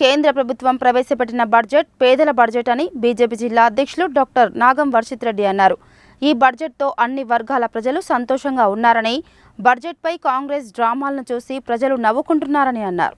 కేంద్ర ప్రభుత్వం ప్రవేశపెట్టిన బడ్జెట్ పేదల బడ్జెట్ అని బీజేపీ జిల్లా అధ్యక్షులు డాక్టర్ నాగం వర్షిత్ రెడ్డి అన్నారు. ఈ బడ్జెట్తో అన్ని వర్గాల ప్రజలు సంతోషంగా ఉన్నారని బడ్జెట్పై కాంగ్రెస్ డ్రామాలను చూసి ప్రజలు నవ్వుకుంటున్నారని అన్నారు.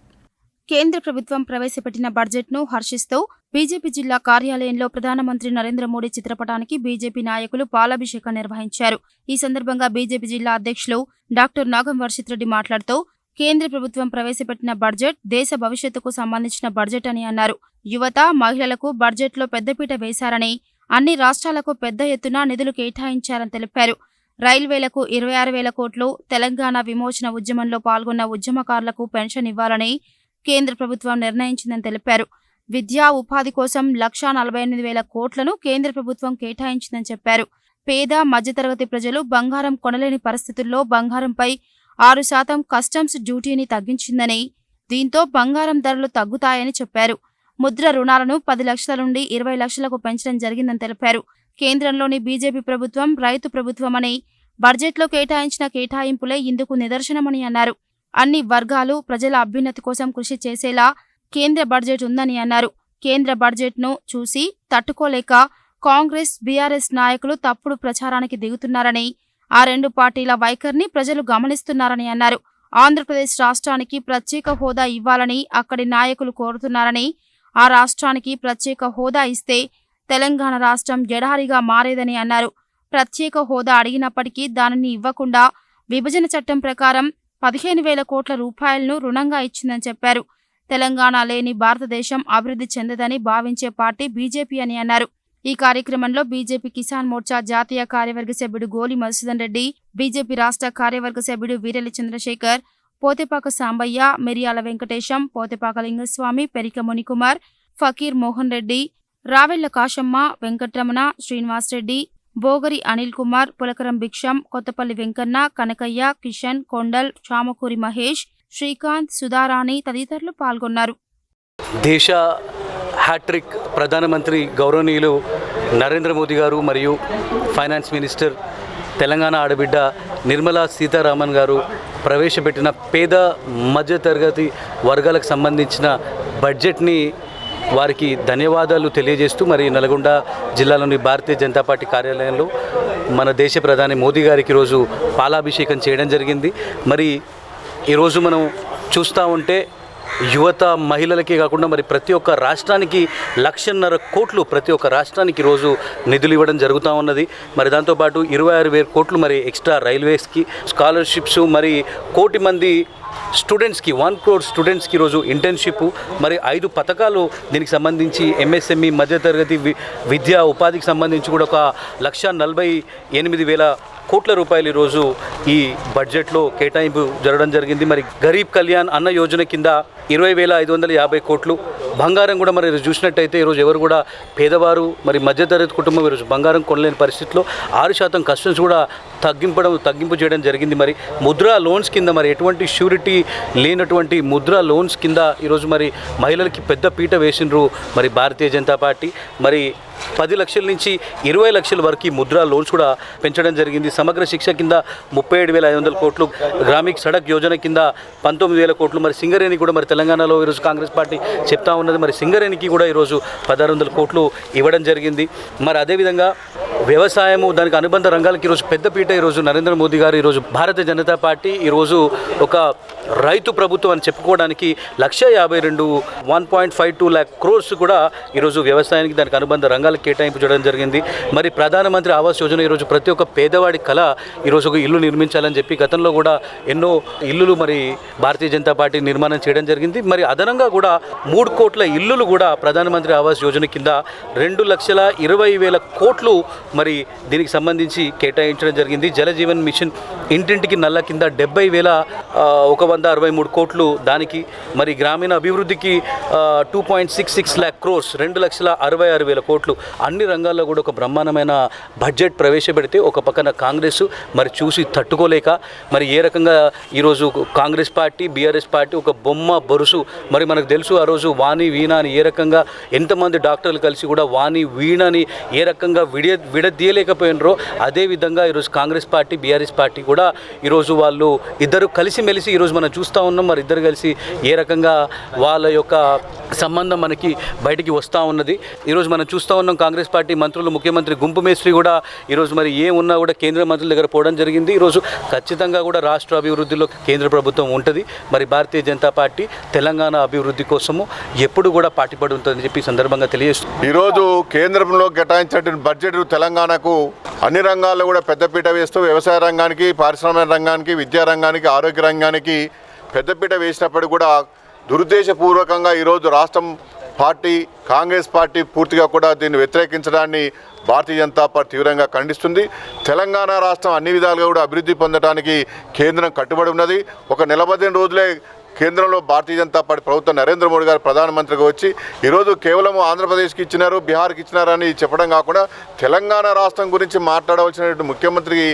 కేంద్ర ప్రభుత్వం ప్రవేశపెట్టిన బడ్జెట్ను హర్షిస్తూ బీజేపీ జిల్లా కార్యాలయంలో ప్రధానమంత్రి నరేంద్ర మోడీ చిత్రపటానికి బీజేపీ నాయకులు పాలాభిషేకం నిర్వహించారు. ఈ సందర్భంగా బీజేపీ జిల్లా అధ్యక్షులు డాక్టర్ నాగం వర్షిత్ రెడ్డి మాట్లాడుతూ కేంద్ర ప్రభుత్వం ప్రవేశపెట్టిన బడ్జెట్ దేశ భవిష్యత్తుకు సంబంధించిన బడ్జెట్ అని అన్నారు. యువత మహిళలకు బడ్జెట్లో పెద్దపీట వేశారని అన్ని రాష్ట్రాలకు పెద్ద ఎత్తున నిధులు కేటాయించారని తెలిపారు. రైల్వేలకు ఇరవై ఆరు వేల కోట్లు తెలంగాణ విమోచన ఉద్యమంలో పాల్గొన్న ఉద్యమకారులకు పెన్షన్ ఇవ్వాలని కేంద్ర ప్రభుత్వం నిర్ణయించిందని తెలిపారు. విద్యా ఉపాధి కోసం లక్షా నలభై ఎనిమిది వేల కోట్లను కేంద్ర ప్రభుత్వం కేటాయించిందని చెప్పారు. పేద మధ్యతరగతి ప్రజలు బంగారం కొనలేని పరిస్థితుల్లో బంగారంపై ఆరు శాతం కస్టమ్స్ డ్యూటీని తగ్గించిందని దీంతో బంగారం ధరలు తగ్గుతాయని చెప్పారు. ముద్ర రుణాలను పది లక్షల నుండి ఇరవై లక్షలకు పెంచడం జరిగిందని తెలిపారు. కేంద్రంలోని బీజేపీ ప్రభుత్వం రైతు ప్రభుత్వమని బడ్జెట్లో కేటాయించిన కేటాయింపులే ఇందుకు నిదర్శనమని అన్నారు. అన్ని వర్గాలు ప్రజల అభ్యున్నతి కోసం కృషి చేసేలా కేంద్ర బడ్జెట్ ఉందని అన్నారు. కేంద్ర బడ్జెట్ను చూసి తట్టుకోలేక కాంగ్రెస్ బీఆర్ఎస్ నాయకులు తప్పుడు ప్రచారానికి దిగుతున్నారని ఆ రెండు పార్టీల వైఖరిని ప్రజలు గమనిస్తున్నారని అన్నారు. ఆంధ్రప్రదేశ్ రాష్ట్రానికి ప్రత్యేక హోదా ఇవ్వాలని అక్కడి నాయకులు కోరుతున్నారని ఆ రాష్ట్రానికి ప్రత్యేక హోదా ఇస్తే తెలంగాణ రాష్ట్రం ఎడారిగా మారేదని అన్నారు. ప్రత్యేక హోదా అడిగినప్పటికీ దానిని ఇవ్వకుండా విభజన చట్టం ప్రకారం పదిహేను వేల కోట్ల రూపాయలను రుణంగా ఇచ్చిందని చెప్పారు. తెలంగాణ లేని భారతదేశం అభివృద్ధి చెందదని భావించే పార్టీ బీజేపీ అని అన్నారు. ఈ కార్యక్రమంలో బీజేపీ కిసాన్ మోర్చా జాతీయ కార్యవర్గ సభ్యుడు గోలి మధుసూదన్ రెడ్డి బీజేపీ రాష్ట్ర కార్యవర్గ సభ్యుడు వీరెల్లి చంద్రశేఖర్ పోతేపాక సాంబయ్య మిరియాల వెంకటేశం పోతేపాక లింగస్వామి పెరిక మునికుమార్ ఫకీర్ మోహన్ రెడ్డి రావెళ్ళ కాశమ్మ వెంకట్రమణ శ్రీనివాస్ రెడ్డి బోగరి అనిల్ కుమార్ పులకరం భిక్షం కొత్తపల్లి వెంకన్న కనకయ్య కిషన్ కొండల్ చామకూరి మహేష్ శ్రీకాంత్ సుధారాణి తదితరులు పాల్గొన్నారు. దేశ హ్యాట్రిక్ ప్రధానమంత్రి గౌరవనీయులు నరేంద్ర మోదీ గారు మరియు ఫైనాన్స్ మినిస్టర్ తెలంగాణ ఆడబిడ్డ నిర్మలా సీతారామన్ గారు ప్రవేశపెట్టిన పేద మధ్యతరగతి వర్గాలకు సంబంధించిన బడ్జెట్ని వారికి ధన్యవాదాలు తెలియజేస్తూ మరి నల్గొండ జిల్లాలోని భారతీయ జనతా పార్టీ కార్యాలయంలో మన దేశ ప్రధాని మోదీ గారికి ఈరోజు పాలాభిషేకం చేయడం జరిగింది. మరి ఈరోజు మనం చూస్తూ ఉంటే యువత మహిళలకే కాకుండా మరి ప్రతి ఒక్క రాష్ట్రానికి లక్షన్నర కోట్లు ప్రతి ఒక్క రాష్ట్రానికి ఈరోజు నిధులు ఇవ్వడం జరుగుతూ ఉన్నది. మరి దాంతోపాటు ఇరవై ఆరు వేల కోట్లు మరి ఎక్స్ట్రా రైల్వేస్కి స్కాలర్షిప్స్ మరి కోటి మంది స్టూడెంట్స్కి వన్ క్రోడ్ స్టూడెంట్స్కి ఈరోజు ఇంటర్న్షిప్. మరి ఐదు పథకాలు దీనికి సంబంధించి ఎంఎస్ఎంఈ మధ్యతరగతి వి- విద్యా ఉపాధికి సంబంధించి కూడా ఒక లక్ష నలభై ఎనిమిది వేల కోట్ల రూపాయలు ఈరోజు ఈ బడ్జెట్లో కేటాయింపు జరగడం జరిగింది. మరి గరీబ్ కళ్యాణ్ అన్న యోజన కింద ఇరవై వేల ఐదు వందల యాభై కోట్లు. బంగారం కూడా మరి చూసినట్టయితే ఈరోజు ఎవరు కూడా పేదవారు మరి మధ్యతరగతి కుటుంబం ఈరోజు బంగారం కొనలేని పరిస్థితిలో ఆరు శాతం కస్టమ్స్ కూడా తగ్గింపడం తగ్గింపు చేయడం జరిగింది. మరి ముద్రా లోన్స్ కింద మరి ఎటువంటి షూరిటీ లేనటువంటి ముద్ర లోన్స్ కింద ఈరోజు మరి మహిళలకి పెద్ద పీట వేసిండ్రు మరి భారతీయ జనతా పార్టీ. మరి పది లక్షల నుంచి ఇరవై లక్షల వరకు ఈ ముద్రా లోన్స్ కూడా పెంచడం జరిగింది. సమగ్ర శిక్ష కింద ముప్పై ఏడు వేల ఐదు వందల కోట్లు గ్రామీక్ సడక్ యోజన కింద పంతొమ్మిది వేల కోట్లు. మరి సింగరేణి కూడా మరి తెలంగాణలో ఈరోజు కాంగ్రెస్ పార్టీ చెప్తా ఉన్నది. మరి సింగరేణికి కూడా ఈరోజు పదహారు వందల కోట్లు ఇవ్వడం జరిగింది. మరి అదేవిధంగా వ్యవసాయము దానికి అనుబంధ రంగాలకి ఈరోజు పెద్దపీట ఈరోజు నరేంద్ర మోదీ గారు ఈరోజు భారతీయ జనతా పార్టీ ఈరోజు ఒక రైతు ప్రభుత్వం అని చెప్పుకోవడానికి లక్ష యాభై రెండు one point five two lakh crores కూడా ఈరోజు వ్యవసాయానికి దానికి అనుబంధ రంగాలకు కేటాయింపు చేయడం జరిగింది. మరి ప్రధానమంత్రి ఆవాస్ యోజన ఈరోజు ప్రతి ఒక్క పేదవాడి కళ ఈరోజు ఒక ఇల్లు నిర్మించాలని చెప్పి గతంలో కూడా ఎన్నో ఇల్లులు మరి భారతీయ జనతా పార్టీ నిర్మాణం చేయడం జరిగింది. మరి అదనంగా కూడా మూడు కోట్ల ఇల్లులు కూడా ప్రధానమంత్రి ఆవాస్ యోజన కింద రెండు లక్షల ఇరవై వేల కోట్లు మరి దీనికి సంబంధించి కేటాయించడం జరిగింది. జలజీవన్ మిషన్ ఇంటింటికి నల్ల కింద డెబ్బై వేల ఒక ఒక వంద అరవై మూడు కోట్లు దానికి మరి గ్రామీణ అభివృద్ధికి two point six six lakh crores రెండు లక్షల అరవై ఆరు వేల కోట్లు. అన్ని రంగాల్లో కూడా ఒక బ్రహ్మాండమైన బడ్జెట్ ప్రవేశపెడితే ఒక పక్కన కాంగ్రెస్ మరి చూసి తట్టుకోలేక మరి ఏ రకంగా ఈరోజు కాంగ్రెస్ పార్టీ బీఆర్ఎస్ పార్టీ ఒక బొమ్మ బరుసు మరి మనకు తెలుసు ఆ రోజు వాణి వీణ అని ఏ రకంగా ఎంతమంది డాక్టర్లు కలిసి కూడా వాణి వీణని ఏ రకంగా విడియ విడదీయలేకపోయినరో అదేవిధంగా ఈరోజు కాంగ్రెస్ పార్టీ బీఆర్ఎస్ పార్టీ కూడా ఈరోజు వాళ్ళు ఇద్దరు కలిసిమెలిసి ఈరోజు ఈరోజు మనం చూస్తూ ఉన్నాం మరి ఇద్దరు కలిసి ఏ రకంగా వాళ్ళ యొక్క సంబంధం మనకి బయటికి వస్తూ ఉన్నది. ఈరోజు మనం చూస్తూ ఉన్నాం కాంగ్రెస్ పార్టీ మంత్రులు ముఖ్యమంత్రి గుంపు మేస్త్రి కూడా ఈరోజు మరి ఏ ఉన్నా కూడా కేంద్ర మంత్రుల దగ్గర పోవడం జరిగింది. ఈరోజు ఖచ్చితంగా కూడా రాష్ట్ర అభివృద్ధిలో కేంద్ర ప్రభుత్వం ఉంటుంది. మరి భారతీయ జనతా పార్టీ తెలంగాణ అభివృద్ధి కోసము ఎప్పుడు కూడా పాటిపడి ఉంటుందని చెప్పి సందర్భంగా తెలియజేస్తుంది ఈరోజు కేంద్రంలో కేటాయించిన బడ్జెట్ తెలంగాణకు అన్ని రంగాల్లో కూడా పెద్దపీట వేస్తూ వ్యవసాయ రంగానికి పారిశ్రామిక రంగానికి విద్యా రంగానికి ఆరోగ్య రంగానికి పెద్దపీట వేసినప్పటికీ కూడా దురుద్దేశపూర్వకంగా ఈరోజు రాష్ట్రం పార్టీ కాంగ్రెస్ పార్టీ పూర్తిగా కూడా దీన్ని వ్యతిరేకించడాన్ని భారతీయ జనతా పార్టీ తీవ్రంగా ఖండిస్తుంది. తెలంగాణ రాష్ట్రం అన్ని విధాలుగా కూడా అభివృద్ధి పొందడానికి కేంద్రం కట్టుబడి ఉన్నది. ఒక నిలబడిన రోజులే కేంద్రంలో భారతీయ జనతా పార్టీ ప్రభుత్వం నరేంద్ర మోడీ గారు ప్రధానమంత్రిగా వచ్చి ఈరోజు కేవలం ఆంధ్రప్రదేశ్కి ఇచ్చినారు బీహార్కి ఇచ్చినారని చెప్పడం కాకుండా తెలంగాణ రాష్ట్రం గురించి మాట్లాడవలసినటువంటి ముఖ్యమంత్రికి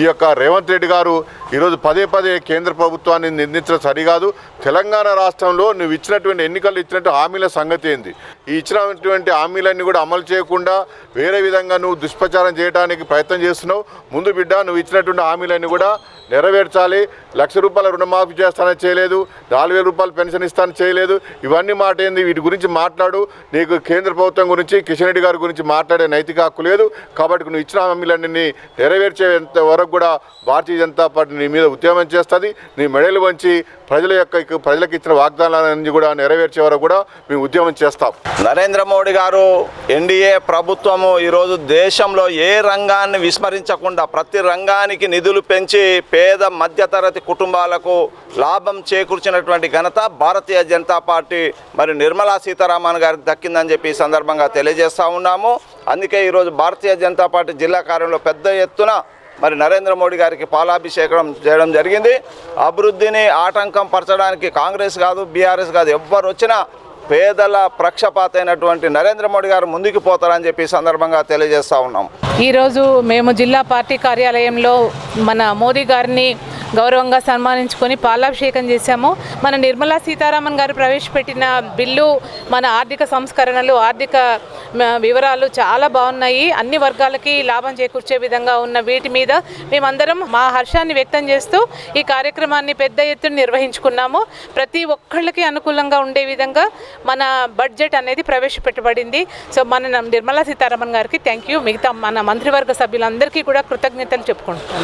ఈ యొక్క రేవంత్ రెడ్డి గారు ఈరోజు పదే పదే కేంద్ర ప్రభుత్వాన్ని నిందించడం సరికాదు. తెలంగాణ రాష్ట్రంలో నువ్వు ఇచ్చినటువంటి ఎన్నికలు ఇచ్చినట్టు హామీల సంగతి ఏంది? ఈ ఇచ్చినటువంటి హామీలన్నీ కూడా అమలు చేయకుండా వేరే విధంగా నువ్వు దుష్ప్రచారం చేయడానికి ప్రయత్నం చేస్తున్నావు. ముందు బిడ్డ నువ్వు ఇచ్చినటువంటి హామీలన్నీ కూడా నెరవేర్చాలి. లక్ష రూపాయల రుణమాఫీ చేస్తానని చేయలేదు. నాలుగు వేల రూపాయలు పెన్షన్ ఇస్తానని చేయలేదు. ఇవన్నీ మాట ఏంది? వీటి గురించి మాట్లాడు. నీకు కేంద్ర ప్రభుత్వం గురించి కిషన్ రెడ్డి గారి గురించి మాట్లాడే నైతిక హక్కు లేదు. కాబట్టి నువ్వు ఇచ్చిన హామీలన్నీ నెరవేర్చేంత వరకు కూడా భారతీయ జనతా పార్టీ నీ మీద ఉద్యమం చేస్తుంది. నీ మెడలు వంచి ప్రజల యొక్క ప్రజలకు ఇచ్చిన వాగ్దానాలన్నీ కూడా నెరవేర్చే వరకు కూడా మేము ఉద్యమం చేస్తాం. నరేంద్ర మోడీ గారు ఎన్డీఏ ప్రభుత్వము ఈరోజు దేశంలో ఏ రంగాన్ని విస్మరించకుండా ప్రతి రంగానికి నిధులు పెంచి పేద మధ్యతరగతి కుటుంబాలకు లాభం చేకూర్చినటువంటి ఘనత భారతీయ జనతా పార్టీ మరి నిర్మలా సీతారామన్ గారికి దక్కిందని చెప్పి ఈ సందర్భంగా తెలియజేస్తూ ఉన్నాము. అందుకే ఈరోజు భారతీయ జనతా పార్టీ జిల్లా కార్యంలో పెద్ద ఎత్తున మరి నరేంద్ర మోడీ గారికి పాలాభిషేకం చేయడం జరిగింది. అభివృద్ధిని ఆటంకం పరచడానికి కాంగ్రెస్ కాదు బీఆర్ఎస్ కాదు ఎవ్వరు వచ్చినా పేదల ప్రక్షపాత అయినటువంటి నరేంద్ర మోడీ గారు ముందుకు పోతారని చెప్పి సందర్భంగా తెలియజేస్తా ఉన్నాం. ఈరోజు మేము జిల్లా పార్టీ కార్యాలయంలో మన మోదీ గారిని గౌరవంగా సన్మానించుకొని పాలాభిషేకం చేశాము. మన నిర్మలా సీతారామన్ గారు ప్రవేశపెట్టిన బిల్లు మన ఆర్థిక సంస్కరణలు ఆర్థిక వివరాలు చాలా బాగున్నాయి. అన్ని వర్గాలకి లాభం చేకూర్చే విధంగా ఉన్న వీటి మీద మేమందరం మా హర్షాన్ని వ్యక్తం చేస్తూ ఈ కార్యక్రమాన్ని పెద్ద ఎత్తున నిర్వహించుకున్నాము. ప్రతి ఒక్కళ్ళకి అనుకూలంగా ఉండే విధంగా మన బడ్జెట్ అనేది ప్రవేశపెట్టబడింది. సో మన నిర్మలా సీతారామన్ గారికి థ్యాంక్ యూ మిగతా మన మంత్రివర్గ సభ్యులందరికీ కూడా కృతజ్ఞతలు చెప్పుకుంటున్నాను.